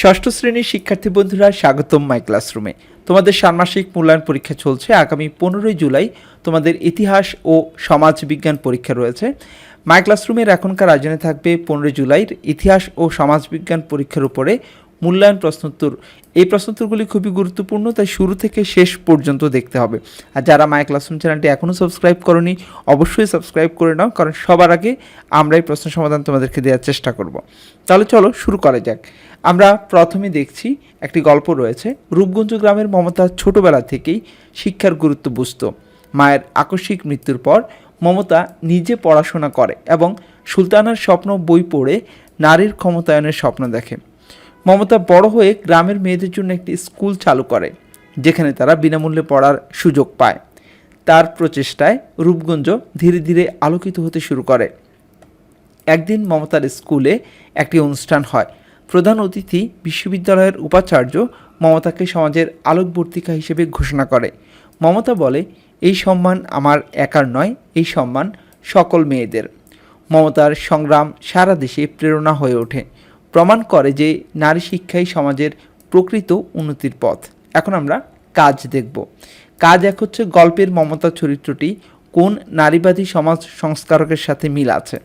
ষষ্ঠ শ্রেণির শিক্ষার্থী বন্ধুরা, স্বাগতম মাই ক্লাসরুমে তোমাদের ষান্মাসিক মূল্যায়ন পরীক্ষা চলছে। আগামী পনেরোই জুলাই তোমাদের ইতিহাস ও সমাজ বিজ্ঞান পরীক্ষা রয়েছে। মাই ক্লাসরুমের এখনকার আয়োজনে থাকবে পনেরোই জুলাইয়ের ইতিহাস ও সমাজবিজ্ঞান পরীক্ষার উপরে মূল্যায়ন প্রশ্নোত্তর। এই প্রশ্নোত্তরগুলি খুবই গুরুত্বপূর্ণ, তাই শুরু থেকে শেষ পর্যন্ত দেখতে হবে। আর যারা মাই ক্লাসরুম চ্যানেলটি এখনও সাবস্ক্রাইব করনি, অবশ্যই সাবস্ক্রাইব করে নাও, কারণ সবার আগে আমরা এই প্রশ্ন সমাধান তোমাদেরকে দেওয়ার চেষ্টা করব। তাহলে চলো শুরু করা যাক। আমরা প্রথমে দেখছি একটি গল্প রয়েছে। রূপগঞ্জ গ্রামের মমতা ছোটবেলা থেকেই শিক্ষার গুরুত্ব বুঝত। মায়ের আকস্মিক মৃত্যুর পর মমতা নিজে পড়াশোনা করে এবং সুলতানার স্বপ্ন বই পড়ে নারীর ক্ষমতায়নের স্বপ্ন দেখে। মমতা বড় হয়ে গ্রামের মেয়েদের জন্য একটি স্কুল চালু করে, যেখানে তারা বিনামূল্যে পড়ার সুযোগ পায়। তার প্রচেষ্টায় রূপগঞ্জ ধীরে ধীরে আলোকিত হতে শুরু করে। একদিন মমতার স্কুলে একটি অনুষ্ঠান হয়। প্রধান অতিথি বিশ্ববিদ্যালয়ের উপাচার্য মমতাকে সমাজের আলোকবর্তিকা হিসেবে ঘোষণা করে। মমতা বলে, এই সম্মান আমার একার নয়, এই সম্মান সকল মেয়েদের। মমতার সংগ্রাম সারা দেশে প্রেরণা হয়ে ওঠে। প্রমাণ করে যে নারী শিক্ষাই সমাজের প্রকৃত উন্নতির পথ। এখন আমরা কাজ দেখব। কাজ এক হচ্ছে গল্পের মমতা চরিত্রটি কোন নারীবাদী সমাজ সংস্কারকের সাথে মিল আছে।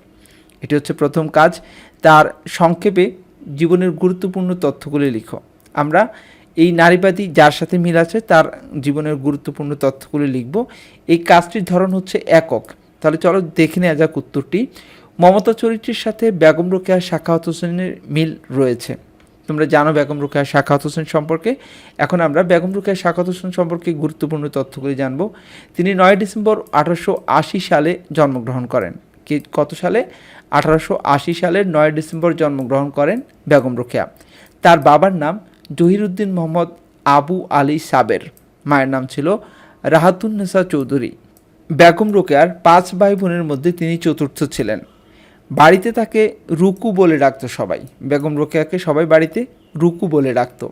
এটি হচ্ছে প্রথম কাজ। তার সংক্ষেপে জীবনের গুরুত্বপূর্ণ তথ্যগুলি লিখো। আমরা এই নারীবাদী যার সাথে মিল আছে, তার জীবনের গুরুত্বপূর্ণ তথ্যগুলি লিখব। এই কাজটির ধরন হচ্ছে একক। তাহলে চলো দেখে নেওয়া যাক উত্তরটি। মমতা চরিত্রের সাথে বেগম রোকেয়া, শাখাওয়াত হোসেনের মিল রয়েছে। তোমরা জানো বেগম রোকেয়া, শাখাওয়াত হোসেন সম্পর্কে। এখন আমরা বেগম রোকেয়া, শাখাওয়াত হোসেন সম্পর্কে গুরুত্বপূর্ণ তথ্যগুলি জানব। তিনি নয় ডিসেম্বর আঠারোশো আশি সালে জন্মগ্রহণ করেন। কি, কত সালে? আঠারোশো আশি সালের নয় ডিসেম্বর জন্মগ্রহণ করেন বেগম রোকেয়া। তার বাবার নাম জহিরুদ্দিন মোহাম্মদ আবু আলী সাবের। মায়ের নাম ছিল রাহাতুন্নেসা চৌধুরী। বেগম রোকেয়ার পাঁচ ভাই বোনের মধ্যে তিনি চতুর্থ ছিলেন। বাড়িতে তাকে রুকু বলে ডাকতো সবাই। বেগম রোকেয়াকে সবাই বাড়িতে রুকু বলে ডাকতো।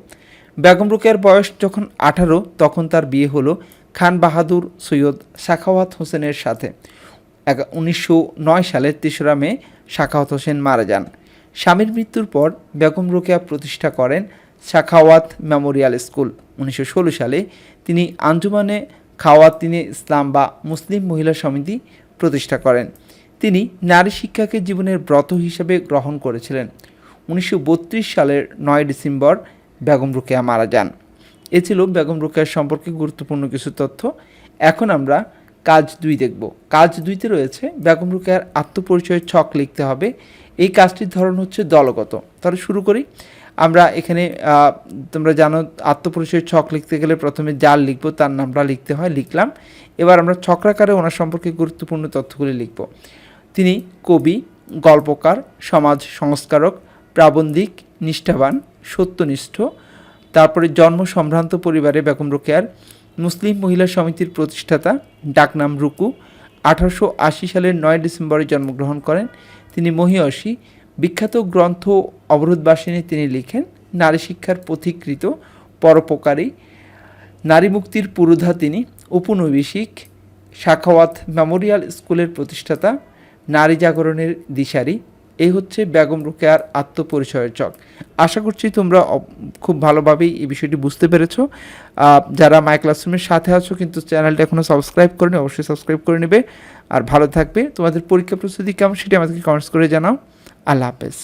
বেগম রোকেয়ার বয়স যখন আঠারো, তখন তার বিয়ে হলো খান বাহাদুর সৈয়দ সাখাওয়াত হোসেনের সাথে। উনিশশো নয় সালের তেসরা মে সাখাওয়াত হোসেন মারা যান। স্বামীর মৃত্যুর পর বেগম রোকেয়া প্রতিষ্ঠা করেন সাখাওয়াত মেমোরিয়াল স্কুল। উনিশশো ষোলো সালে তিনি আঞ্জুমানে খাওয়াতিনে ইসলাম বা মুসলিম মহিলা সমিতি প্রতিষ্ঠা করেন। তিনি নারী শিক্ষাকে জীবনের ব্রত হিসেবে গ্রহণ করেছিলেন। উনিশশো বত্রিশ সালের নয় ডিসেম্বর বেগম রোকেয়া মারা যান। এ ছিল বেগম রোকেয়ার সম্পর্কে গুরুত্বপূর্ণ কিছু তথ্য। এখন আমরা কাজ দুই দেখব। কাজ দুইতে রয়েছে বেগম রোকেয়ার আত্মপরিচয়ের ছক লিখতে হবে। এই কাজটির ধরন হচ্ছে দলগত। তাহলে শুরু করি। আমরা এখানে তোমরা জানো আত্মপরিচয়ের ছক লিখতে গেলে প্রথমে যার লিখব তার নামটা লিখতে হয়, লিখলাম। এবার আমরা ছকরাকারে ওনার সম্পর্কে গুরুত্বপূর্ণ তথ্যগুলি লিখব। তিনি কবি, গল্পকার, সমাজ সংস্কারক, প্রাবন্ধিক, নিষ্ঠাবান, সত্যনিষ্ঠ। তারপরে জন্ম সম্ভ্রান্ত পরিবারে বেগম রোকেয়ার মুসলিম মহিলা সমিতির প্রতিষ্ঠাতা, ডাকনাম রুকু, আঠারোশো আশি সালের নয় ডিসেম্বরে জন্মগ্রহণ করেন। তিনি মহিয়সী, বিখ্যাত গ্রন্থ অবরোধবাসিনী তিনি লিখেন, নারী শিক্ষার পথিকৃত পরোপকারী, নারী মুক্তির পুরোধা তিনি উপনৈবেশিক শাখাওয়াত মেমোরিয়াল স্কুলের প্রতিষ্ঠাতা নারী জাগরণের দিশারি। এই হচ্ছে বেগম রোকেয়ার আত্মপরিচয়ের চক আশা করছি তোমরা খুব ভালোভাবেই এই বিষয়টি বুঝতে পেরেছ। যারা মাই ক্লাসরুমের সাথে আছো কিন্তু চ্যানেলটা এখনও সাবস্ক্রাইব করেনি, অবশ্যই সাবস্ক্রাইব করে নেবে। আর ভালো থাকবে। তোমাদের পরীক্ষা প্রস্তুতি কেমন সেটি আমাদেরকে কমেন্টস করে জানাও। আল্লাহ হাফেজ।